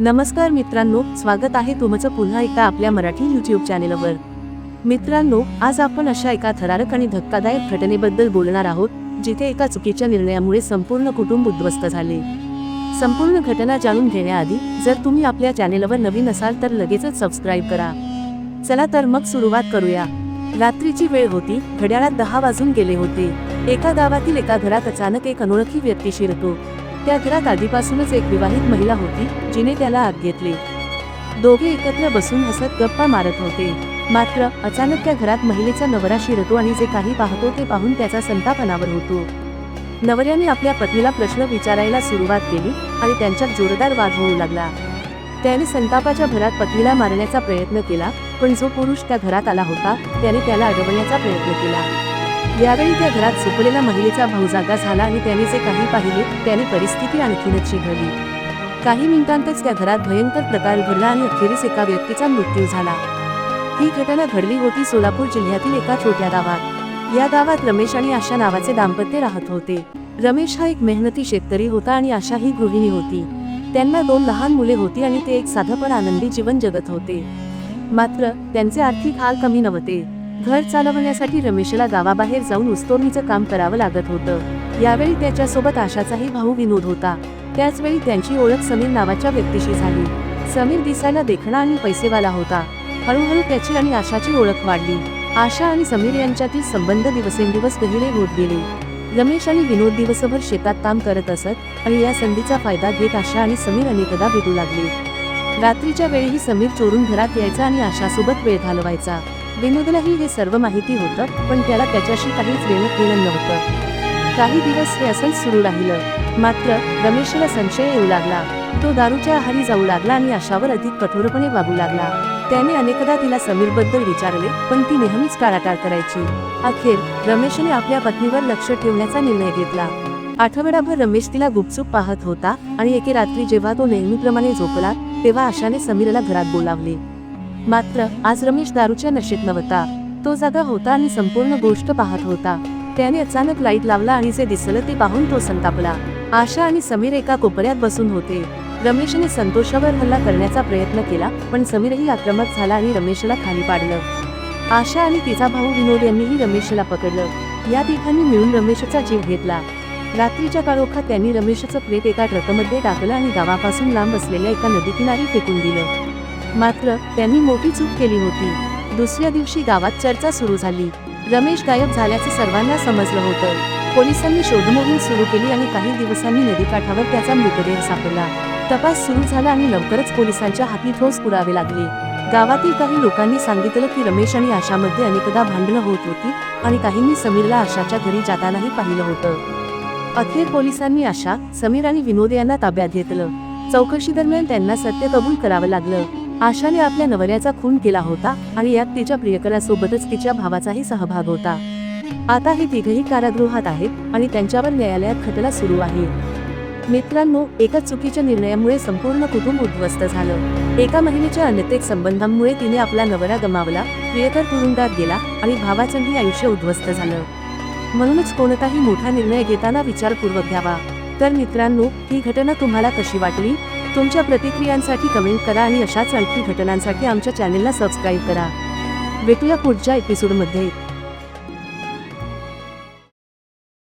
नमस्कार मित्रांनो स्वागत आहे तुमचं पुन्हा एकदा आपल्या मराठी यूट्यूब चॅनेलवर मित्रांनो आज आपण अशा एका थरारक आणि धक्कादायक घटनेबद्दल बोलणार आहोत जिथे एका चुकीच्या निर्णयामुळे संपूर्ण कुटुंब उद्ध्वस्त झाले. संपूर्ण घटना जाणून घेण्याआधी जर तुम्ही आपल्या चॅनेलवर नवीन असाल तर लगेचच सबस्क्राईब करा. चला तर मग सुरुवात करूया. रात्रीची वेळ होती घड्याळात दहा वाजून गेले होते. एका गावातील एका घरात अचानक एक अनोळखी व्यक्ती शिरतो. त्या घरात आधीपासूनच एक विवाहित महिला होती जिने त्याला आत घेतले. दोघे एकत्र बसून हसत गप्पा मारत होते. मात्र अचानक त्या घरात महिलेचा नवरा शिरतो आणि जे काही पाहतो ते पाहून त्याचा संताप अनावर होतो. नवऱ्याने आपल्या पत्नीला प्रश्न विचारायला सुरुवात केली आणि त्यांच्यात जोरदार वाद होऊ लागला. त्याने संतापाच्या भरात पत्नीला मारण्याचा प्रयत्न केला पण जो पुरुष त्या घरात आला होता त्याने त्याला अडवण्याचा प्रयत्न केला. यावेळी त्या घरात झोपलेल्या महिलेचा भाऊ जागा झाला आणि त्याने जे काही पाहिले त्याने परिस्थिती आणखीनच चिघळली. काही मिनिटांतच त्या घरात भयंकर प्रकार घडला आणि अखेरीस एका व्यक्तीचा मृत्यू झाला. ही घटना घडली होती सोलापूर जिल्ह्यातील एका छोट्या गावात. या गावात रमेश आणि आशा नावाचे दाम्पत्य राहत होते. रमेश हा एक मेहनती शेतकरी होता आणि आशा ही गृहिणी होती. त्यांना दोन लहान मुले होती आणि ते एक साधं पण आनंदी जीवन जगत होते. मात्र त्यांचे आर्थिक हाल कमी नव्हते. घर चालवण्यासाठी रमेशला गावाबाहेर जाऊन ऊसतोडणीचं काम करावं लागत होतं. यावेळी त्याच्यासोबत आशाचाही भाऊ विनोद होता. त्याचवेळी त्यांची ओळख समीर नावाच्या व्यक्तीशी झाली. समीर दिसायला देखणा आणि पैसेवाला होता. हळूहळू त्याची आणि आशाची ओळख वाढली. आशा आणि समीर यांच्यातील संबंध दिवसेंदिवस गहिरे होत गेले. रमेश आणि विनोद दिवसभर शेतात काम करत असत आणि या संधीचा फायदा घेत आशा आणि समीर अनेकदा भेटू लागले. रात्रीच्या वेळीही समीर चोरून घरात यायचा आणि आशासोबत वेळ घालवायचा. विनोदलाही हे सर्व माहिती होतं पण त्याला त्याच्याशी काहीच देणं घेणं नव्हतं. काही दिवस हे असंच सुरू राहिलं. मात्र रमेशला संशय येऊ लागला. तो दारूच्या आहारी जाऊ लागला आणि आशावर अधिक कठोरपणे वागू लागला. त्याने अनेकदा तिला समीरबद्दल विचारले पण ती नेहमीच टाळाटाळ करायची. अखेर रमेशने आपल्या पत्नीवर लक्ष ठेवण्याचा निर्णय घेतला. आठवडाभर रमेश तिला गुपचूप पाहत होता आणि एके रात्री जेव्हा तो नेहमीप्रमाणे झोपला तेव्हा आशाने समीरला घरात बोलावले. मात्र आज रमेश दारूच्या नशेत नव्हता. तो जागा होता आणि संपूर्ण गोष्ट पाहत होता. त्याने अचानक लाइट लावला आणि जे दिसलं ते पाहून तो संतापला. आशा आणि समीर एका कोपऱ्यात बसून होते. रमेशने संतोषावर हल्ला करण्याचा प्रयत्न केला पण समीरही आक्रमक झाला आणि रमेशला खाली पाडलं. आशा आणि तिचा भाऊ विनोद यांनीही रमेशला पकडलं. या तिघांनी मिळून रमेशचा जीव घेतला. रात्रीच्या काळोखात त्यांनी रमेशचं प्रेत एका ट्रकमध्ये टाकलं आणि गावापासून लांब असलेल्या एका नदीकिनारी फेकून दिलं. मात्र त्यांनी मोठी चूक केली होती. दुसऱ्या दिवशी गावात चर्चा सुरू झाली. रमेश गायब झाल्याचं सर्वांना समजलं होतं. पोलिसांनी शोधमोहीम सुरू केली आणि काही दिवसांनी नदीकाठावर त्याचा मृतदेह सापडला. तपास सुरू झाला आणि लवकरच पोलिसांच्या हाती ठोस पुरावे लागले. गावातील काही लोकांनी सांगितलं की रमेश आणि आशामध्ये अनेकदा भांडणं होत होती आणि काहींनी समीरला आशाच्या घरी जातानाही पाहिलं होतं. अखेर पोलिसांनी आशा समीर आणि विनोद यांना ताब्यात घेतलं. चौकशी दरम्यान त्यांना सत्य कबूल करावं लागलं. आशाने आपल्या नवऱ्याचा खून केला होता आणि यात तिच्या प्रियकरासोबतच तिच्या भावाचाही सहभाग होता. आता हे तिघही कारागृहात आहेत आणि त्यांच्यावर न्यायालयात खटला सुरू आहे. मित्रांनो एका चुकीच्या निर्णयामुळे संपूर्ण कुटुंब उद्ध्वस्त झालं. एका महिलेच्या अनैतिक संबंधांमुळे तिने आपला नवरा गमावला प्रियकर तुरुंगात गेला आणि भावाचंही आयुष्य उद्ध्वस्त झालं. म्हणूनच कोणताही मोठा निर्णय घेताना विचारपूर्वक घ्यावा. तर मित्रांनो ही घटना तुम्हाला कशी वाटली? तुमच्या प्रतिक्रियांसाठी कमेंट करा आणि अशाच आणखी घटनांसाठी आमच्या चॅनेलला सबस्क्राईब करा. भेटूया पुढच्या एपिसोडमध्ये